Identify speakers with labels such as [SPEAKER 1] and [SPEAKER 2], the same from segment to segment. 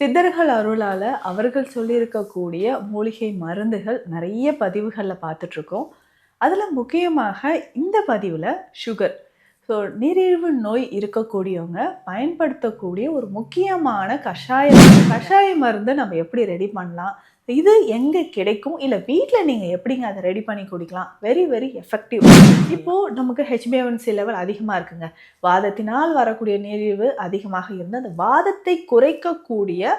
[SPEAKER 1] சித்தர்கள் அருளால் அவர்கள் சொல்லியிருக்கக்கூடிய மூலிகை மருந்துகள் நிறைய பதிவுகளில் பார்த்துட்ருக்கோம். அதில் முக்கியமாக இந்த பதிவில் சுகர் ஸோ நீரிழிவு நோய் இருக்கக்கூடியவங்க பயன்படுத்தக்கூடிய ஒரு முக்கியமான கஷாய கஷாய மருந்து நம்ம எப்படி ரெடி பண்ணலாம்? இது எங்கே கிடைக்கும்? இல்லை வீட்டில் நீங்கள் எப்படிங்க அதை ரெடி பண்ணி குடிக்கலாம்? வெரி வெரி எஃபெக்டிவ் இப்போது நமக்கு ஹெச்பிஎன்சி லெவல் அதிகமாக இருக்குங்க. வாதத்தினால் வரக்கூடிய நீரிழிவு அதிகமாக இருந்து அந்த வாதத்தை குறைக்கக்கூடிய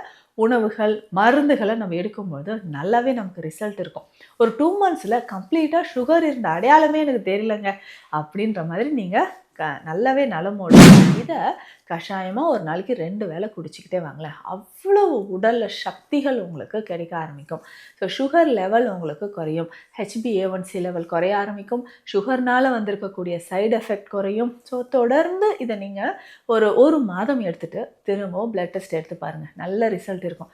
[SPEAKER 1] உணவுகள் மருந்துகளை நம்ம எடுக்கும்போது நல்லாவே நமக்கு ரிசல்ட் இருக்கும். ஒரு டூ மந்த்ஸில் கம்ப்ளீட்டாக சுகர் இருந்த அடையாளமே எனக்கு தெரியலங்க. அப்படின்ற மாதிரி நீங்கள் க நல்லாவே நலமோட இதை கஷாயமாக ஒரு நாளைக்கு ரெண்டு வேளை குடிச்சிக்கிட்டே வாங்களேன். அவ்வளோ உடலில் சக்திகள் உங்களுக்கு கிடைக்க ஆரம்பிக்கும். ஸோ சுகர் லெவல் உங்களுக்கு குறையும். ஹெச்பிஏஒன்சி லெவல் குறைய ஆரம்பிக்கும். சுகர்னால் வந்திருக்கக்கூடிய சைடு எஃபெக்ட் குறையும். ஸோ தொடர்ந்து இதை நீங்கள் ஒரு ஒரு மாதம் எடுத்துகிட்டு திரும்பவும் பிளட் டெஸ்ட் எடுத்து பாருங்கள் நல்ல ரிசல்ட் இருக்கும்.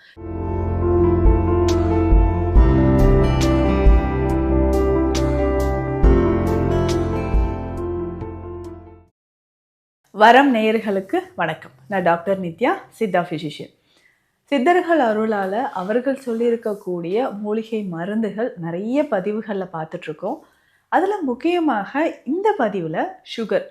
[SPEAKER 1] வரம் நேயர்களுக்கு வணக்கம். நான் டாக்டர் நித்யா சித்தா ஃபிசிஷியன் சித்தர்கள் அருளால் அவர்கள் சொல்லியிருக்கக்கூடிய மூலிகை மருந்துகள் நிறைய பதிவுகளில் பார்த்துட்ருக்கோம். அதில் முக்கியமாக இந்த பதிவில் சுகர்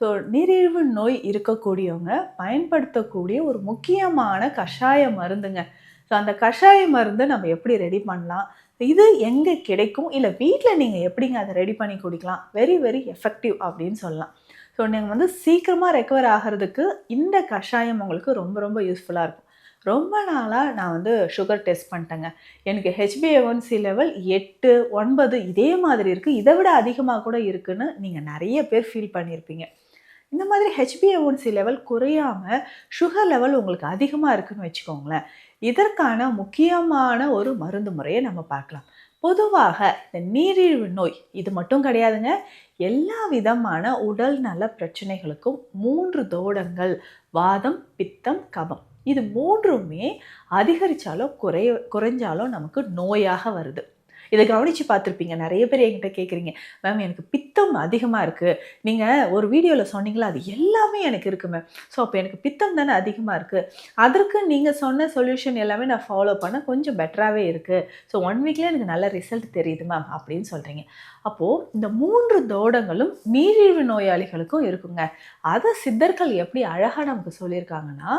[SPEAKER 1] ஸோ நீரிழிவு நோய் இருக்கக்கூடியவங்க பயன்படுத்தக்கூடிய ஒரு முக்கியமான கஷாய மருந்துங்க. ஸோ அந்த கஷாய மருந்து நம்ம எப்படி ரெடி பண்ணலாம்? இது எங்கே கிடைக்கும்? இல்லை வீட்டில் நீங்கள் எப்படிங்க அதை ரெடி பண்ணி குடிக்கலாம்? வெரி வெரி எஃபெக்டிவ் அப்படின்னு சொல்லலாம். ஸோ நீங்கள் வந்து சீக்கிரமாக ரெக்கவர் ஆகிறதுக்கு இந்த கஷாயம் உங்களுக்கு ரொம்ப ரொம்ப யூஸ்ஃபுல்லாக இருக்கும். ரொம்ப நாளாக நான் வந்து சுகர் டெஸ்ட் பண்ணிட்டேங்க. எனக்கு ஹெச்பிஏஒன்சி லெவல் எட்டு ஒன்பது இதே மாதிரி இருக்குது இதை விட அதிகமாக கூட இருக்குதுன்னு நீங்கள் நிறைய பேர் ஃபீல் பண்ணியிருப்பீங்க இந்த மாதிரி H B A one C level குறையாமல் சுகர் லெவல் உங்களுக்கு அதிகமாக இருக்குன்னு வச்சுக்கோங்களேன். இதற்கான முக்கியமான ஒரு மருந்து முறையை நம்ம பார்க்கலாம். பொதுவாக இந்த நீரிழிவு நோய் இது மட்டும் கிடையாதுங்க. எல்லா விதமான உடல் நல பிரச்சனைகளுக்கும் மூன்று தோடங்கள் வாதம் பித்தம் கபம். இது மூன்றுமே அதிகரித்தாலோ குறை குறைஞ்சாலோ நமக்கு நோயாக வருது. இதை கவனித்து பார்த்துருப்பீங்க. நிறைய பேர் என்கிட்ட கேட்குறீங்க மேம் எனக்கு பித்தம் அதிகமாக இருக்குது நீங்கள் ஒரு வீடியோவில் சொன்னீங்களா? அது எல்லாமே எனக்கு இருக்குது மேம் ஸோ அப்போ எனக்கு பித்தம் தானே அதிகமாக இருக்குது அதற்கு நீங்கள் சொன்ன சொல்யூஷன் எல்லாமே நான் ஃபாலோ பண்ண கொஞ்சம் பெட்டராகவே இருக்குது ஸோ ஒன் வீக்கில் எனக்கு நல்ல ரிசல்ட் தெரியுது மேம் அப்படின்னு சொல்கிறீங்க அப்போது இந்த மூன்று தோடங்களும் நீரிழிவு நோயாளிகளுக்கும் இருக்குங்க. அதை சித்தர்கள் எப்படி அழகாக நமக்கு சொல்லியிருக்காங்கன்னா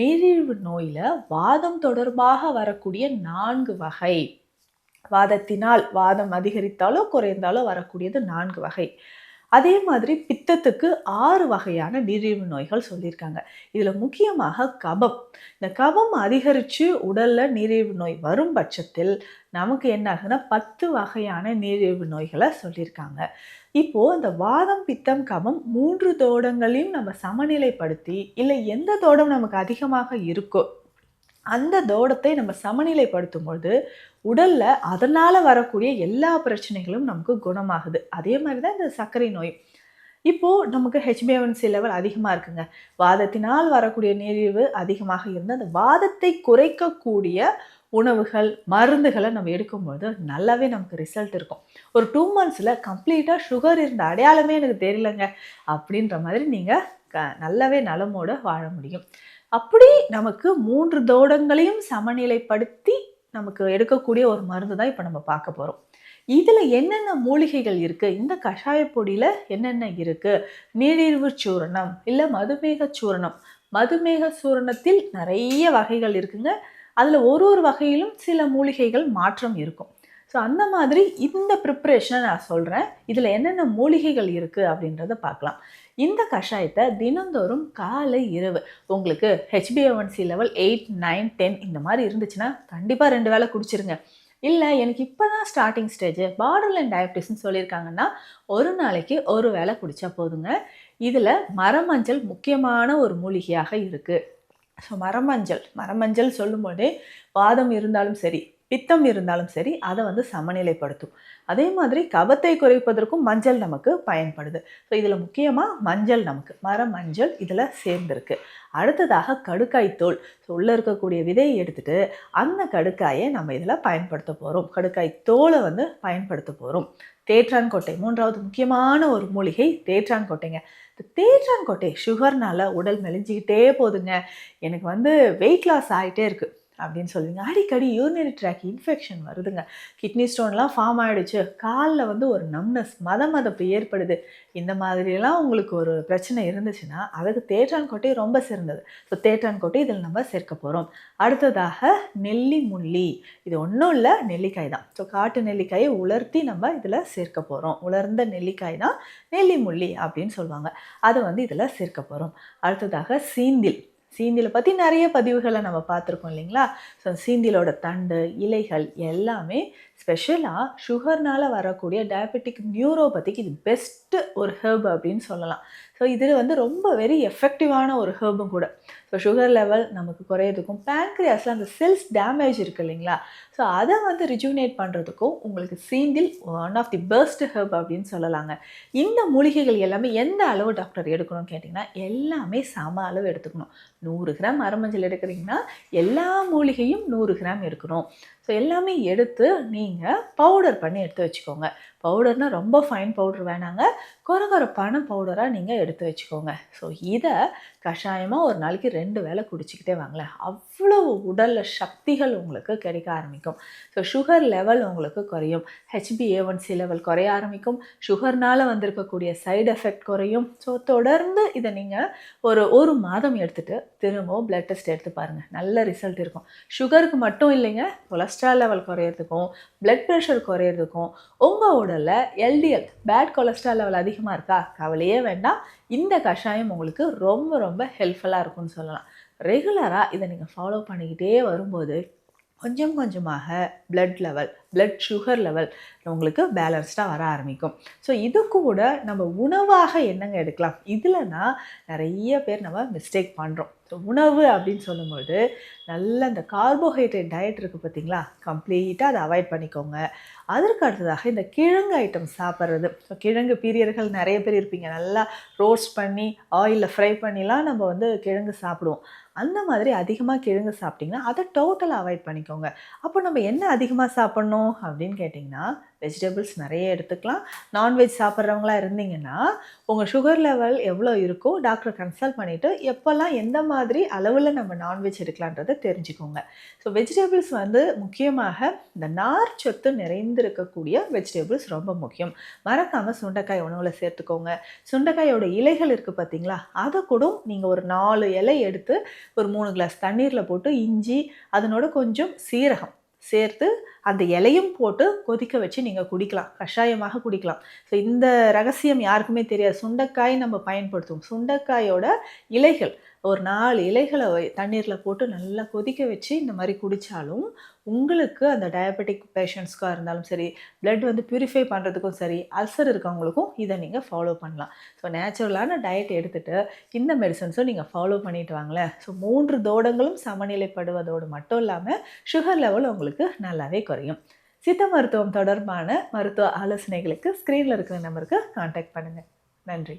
[SPEAKER 1] நீரிழிவு நோயில் வாதம் தொடர்பாக வரக்கூடிய நான்கு வகை. வாதத்தினால் வாதம் அதிகரித்தாலோ குறைந்தாலோ வரக்கூடியது நான்கு வகை. அதே மாதிரி பித்தத்துக்கு ஆறு வகையான நீரிழிவு நோய்கள் சொல்லியிருக்காங்க. இதில் முக்கியமாக கபம். இந்த கபம் அதிகரித்து உடலில் நீரிழிவு நோய் வரும் பட்சத்தில் நமக்கு என்ன ஆகுதுன்னா பத்து வகையான நீரிழிவு நோய்களை சொல்லியிருக்காங்க. இப்போது இந்த வாதம் பித்தம் கபம் மூன்று தோடங்களையும் நம்ம சமநிலைப்படுத்தி இல்லை எந்த தோடம் நமக்கு அதிகமாக இருக்கோ அந்த தோடத்தை நம்ம சமநிலைப்படுத்தும் பொழுது உடலில் அதனால் வரக்கூடிய எல்லா பிரச்சனைகளும் நமக்கு குணமாகுது. அதே மாதிரி தான் இந்த சர்க்கரை நோய். இப்போது நமக்கு ஹெச்பிஎன்சி லெவல் அதிகமாக இருக்குங்க. வாதத்தினால் வரக்கூடிய நீரிழிவு அதிகமாக இருந்து அந்த வாதத்தை குறைக்கக்கூடிய உணவுகள் மருந்துகளை நம்ம எடுக்கும்பொழுது நல்லாவே நமக்கு ரிசல்ட் இருக்கும். ஒரு டூ மந்த்ஸில் கம்ப்ளீட்டாக சுகர் இருந்த அடையாளமே எனக்கு தெரியலங்க. அப்படின்ற மாதிரி நீங்கள் க நல்லாவே நலமோடு வாழ முடியும். அப்படி நமக்கு மூன்று தோடங்களையும் சமநிலைப்படுத்தி நமக்கு எடுக்கக்கூடிய ஒரு மருந்து தான் இப்போ நம்ம பார்க்க போகிறோம் இதில் என்னென்ன மூலிகைகள் இருக்குது இந்த கஷாய பொடியில் என்னென்ன இருக்குது நீரிழிவு சூரணம் இல்லை மதுமேக சூரணம். மதுமேக சூரணத்தில் நிறைய வகைகள் இருக்குங்க. அதில் ஒரு ஒரு வகையிலும் சில மூலிகைகள் மாற்றம் இருக்கும். ஸோ அந்த மாதிரி இந்த ப்ரிப்ரேஷனை நான் சொல்கிறேன் இதில் என்னென்ன மூலிகைகள் இருக்குது அப்படின்றத பார்க்கலாம். இந்த கஷாயத்தை தினந்தோறும் காலை இரவு உங்களுக்கு H B A one C level eight nine ten இந்த மாதிரி இருந்துச்சுன்னா கண்டிப்பாக ரெண்டு வேளை குடிச்சிருங்க. இல்லை எனக்கு இப்போ தான் ஸ்டார்டிங் ஸ்டேஜ் பார்டர் லைன் டயபிட்டிஸ்னு சொல்லியிருக்காங்கன்னா ஒரு நாளைக்கு ஒரு வேளை குடித்தா போதுங்க. இதில் மரமஞ்சள் முக்கியமான ஒரு மூலிகையாக இருக்குது ஸோ மரமஞ்சள் மரமஞ்சள் சொல்லும்போதே வாதம் இருந்தாலும் சரி பித்தம் இருந்தாலும் சரி அதை வந்து சமநிலைப்படுத்தும். அதே மாதிரி கபத்தை குறைப்பதற்கும் மஞ்சள் நமக்கு பயன்படுது. ஸோ இதில் முக்கியமாக மஞ்சள் நமக்கு மர மஞ்சள் இதில் சேர்ந்துருக்கு. அடுத்ததாக கடுக்காய் தோல். ஸோ உள்ளே இருக்கக்கூடிய விதையை எடுத்துகிட்டு அந்த கடுக்காயை நம்ம இதில் பயன்படுத்த போகிறோம் கடுக்காய் தோலை வந்து பயன்படுத்த போகிறோம் தேற்றான்கோட்டை மூன்றாவது முக்கியமான ஒரு மூலிகை தேற்றான்கோட்டைங்க இந்த தேற்றான்கோட்டை சுகர்னால் உடல் மெலிஞ்சிக்கிட்டே போகுதுங்க எனக்கு வந்து வெயிட் லாஸ் ஆகிட்டே இருக்குது அப்படின்னு சொல்லுவீங்க. அடிக்கடி யூரினரி ட்ராக் இன்ஃபெக்ஷன் வருதுங்க. கிட்னி ஸ்டோன்லாம் ஃபார்ம் ஆகிடுச்சு காலில் வந்து ஒரு நம்னஸ் மத மதப்பு ஏற்படுது. இந்த மாதிரியெல்லாம் உங்களுக்கு ஒரு பிரச்சனை இருந்துச்சுன்னா அதுக்கு தேற்றான் கொட்டை ரொம்ப சிறந்தது. ஸோ தேற்றான் கொட்டை இதில் நம்ம சேர்க்க போகிறோம் அடுத்ததாக நெல்லி முள்ளி. இது ஒன்றும் இல்லை நெல்லிக்காய் தான். ஸோ காட்டு நெல்லிக்காயை உலர்த்தி நம்ம இதில் சேர்க்க போகிறோம் உலர்ந்த நெல்லிக்காய் தான் நெல்லி முள்ளி அப்படின்னு சொல்லுவாங்க. அதை வந்து இதில் சேர்க்க போகிறோம் அடுத்ததாக சீந்தில். சீந்திலை பற்றி நிறைய பதிவுகளை நம்ம பார்த்துருக்கோம் இல்லைங்களா? ஸோ சீந்திலோட தண்டு இலைகள் எல்லாமே ஸ்பெஷலாக சுகர்னால் வரக்கூடிய டயபெட்டிக் நியூரோபதிக்கு இது பெஸ்ட்டு ஒரு ஹெர்ப் அப்படின்னு சொல்லலாம். ஸோ இது வந்து ரொம்ப வெரி எஃபெக்டிவான ஒரு ஹெர்பும் கூட. ஸோ சுகர் லெவல் நமக்கு குறையிறதுக்கும் பேங்க்ரியாஸில் அந்த செல்ஸ் டேமேஜ் இருக்குது இல்லைங்களா? ஸோ அதை வந்து ரிஜுனேட் பண்ணுறதுக்கும் உங்களுக்கு சீந்தில் one of the best herb அப்படின்னு சொல்லலாங்க. இந்த மூலிகைகள் எல்லாமே எந்த அளவு டாக்டர் எடுக்கணும்னு கேட்டிங்கன்னா எல்லாமே சம அளவு எடுத்துக்கணும். நூறு கிராம் மரமஞ்சள் எடுக்கிறீங்கன்னா எல்லா மூலிகையும் நூறு கிராம் எடுக்கணும். ஸோ எல்லாமே எடுத்து நீங்கள் பவுடர் பண்ணி எடுத்து வச்சுக்கோங்க. பவுடர்னால் ரொம்ப ஃபைன் பவுடர் வேணாங்க. குறகுறப்பான பவுடராக நீங்கள் எடுத்து வச்சுக்கோங்க. ஸோ இதை கஷாயமாக ஒரு நாளைக்கு ரெண்டு வேளை குடிச்சிக்கிட்டே வாங்களேன். அவ்வளவு உடலில் சக்திகள் உங்களுக்கு கிடைக்க ஆரம்பிக்கும். ஸோ சுகர் லெவல் உங்களுக்கு குறையும். ஹெச்பிஏ ஒன்சி லெவல் குறைய ஆரம்பிக்கும். சுகர்னால் வந்திருக்கக்கூடிய சைடு எஃபெக்ட் குறையும். ஸோ தொடர்ந்து இதை நீங்கள் ஒரு ஒரு மாதம் எடுத்துகிட்டு திரும்பவும் பிளட் டெஸ்ட் எடுத்து பாருங்கள் நல்ல ரிசல்ட் இருக்கும். சுகருக்கு மட்டும் இல்லைங்க கொலஸ்ட்ரால் லெவல் குறையிறதுக்கும் பிளட் ப்ரெஷர் குறையிறதுக்கும் உங்களோட உடலில் எல்டிஎல் பேட் கொலஸ்ட்ரால் லெவல் அதிகமாக இருக்கா? கவலையே வேண்டாம். இந்த கஷாயம் உங்களுக்கு ரொம்ப ரொம்ப ஹெல்ப்ஃபுல்லாக இருக்கும்னு சொல்லலாம். ரெகுலராக இதை நீங்கள் ஃபாலோ பண்ணிக்கிட்டே வரும்போது கொஞ்சம் கொஞ்சமாக blood level blood sugar level உங்களுக்கு பேலன்ஸ்டாக வர ஆரம்பிக்கும். ஸோ இது கூட நம்ம உணவாக என்னங்க எடுக்கலாம்? இதில்னா நிறைய பேர் நம்ம மிஸ்டேக் பண்ணுறோம் ஸோ உணவு அப்படின்னு சொல்லும்போது நல்ல இந்த கார்போஹைட்ரேட் டயட் இருக்குது பார்த்தீங்களா? கம்ப்ளீட்டாக அதை அவாய்ட் பண்ணிக்கோங்க. அதற்கு அடுத்ததாக இந்த கிழங்கு ஐட்டம் சாப்பிட்றது. ஸோ கிழங்கு பீரியர்கள் நிறைய பேர் இருப்பீங்க. நல்லா ரோஸ்ட் பண்ணி ஆயிலில் ஃப்ரை பண்ணிலாம் நம்ம வந்து கிழங்கு சாப்பிடுவோம். அந்த மாதிரி அதிகமாக கிழங்கு சாப்பிட்டிங்கன்னா அதை டோட்டலாக அவாய்ட் பண்ணிக்கோங்க. அப்போ நம்ம என்ன அதிகமாக சாப்பிட்ணும் அப்படின்னு கேட்டிங்கன்னா வெஜிடபிள்ஸ் நிறைய எடுத்துக்கலாம். நான்வெஜ் சாப்பிட்றவங்களா இருந்தீங்கன்னா உங்கள் சுகர் லெவல் எவ்வளோ இருக்கோ டாக்டரை கன்சல்ட் பண்ணிவிட்டு எப்போல்லாம் எந்த மாதிரி அளவில் நம்ம நான்வெஜ் எடுக்கலான்றதை தெரிஞ்சுக்கோங்க. ஸோ வெஜிடபிள்ஸ் வந்து முக்கியமாக இந்த நார் சொத்து நிறைந்திருக்கக்கூடிய வெஜிடபிள்ஸ் ரொம்ப முக்கியம். மறக்காமல் சுண்டைக்காய் உணவில் சேர்த்துக்கோங்க. சுண்டைக்காயோட இலைகள் இருக்குது பார்த்தீங்களா அதை கூட நீங்கள் ஒரு நாலு இலை எடுத்து ஒரு மூணு கிளாஸ் தண்ணீரில் போட்டு இஞ்சி அதனோட கொஞ்சம் சீரகம் சேர்த்து அந்த இலையும் போட்டு கொதிக்க வச்சு நீங்கள் குடிக்கலாம். கஷாயமாக குடிக்கலாம். ஸோ இந்த ரகசியம் யாருக்குமே தெரியாது. சுண்டைக்காய் நம்ம பயன்படுத்துவோம். சுண்டைக்காயோட இலைகள் ஒரு நாலு இலைகளை தண்ணீரில் போட்டு நல்லா கொதிக்க வச்சு இந்த மாதிரி குடித்தாலும் உங்களுக்கு அந்த டயபெட்டிக் பேஷண்ட்ஸ்க்காக இருந்தாலும் சரி பிளட் வந்து ப்யூரிஃபை பண்ணுறதுக்கும் சரி அல்சர் இருக்கவங்களுக்கும் இதை நீங்கள் ஃபாலோ பண்ணலாம். ஸோ நேச்சுரலான டயட் எடுத்துகிட்டு இந்த மெடிசன்ஸும் நீங்கள் ஃபாலோ பண்ணிட்டு வாங்களேன். ஸோ மூன்று தோடங்களும் சமநிலைப்படுவதோடு மட்டும் இல்லாமல் சுகர் லெவல் உங்களுக்கு நல்லாவே குறையும். சித்த மருத்துவம் தொடர்பான மருத்துவ ஆலோசனைகளுக்கு ஸ்க்ரீனில் இருக்கிற நம்பருக்கு காண்டாக்ட் பண்ணுங்கள் நன்றி.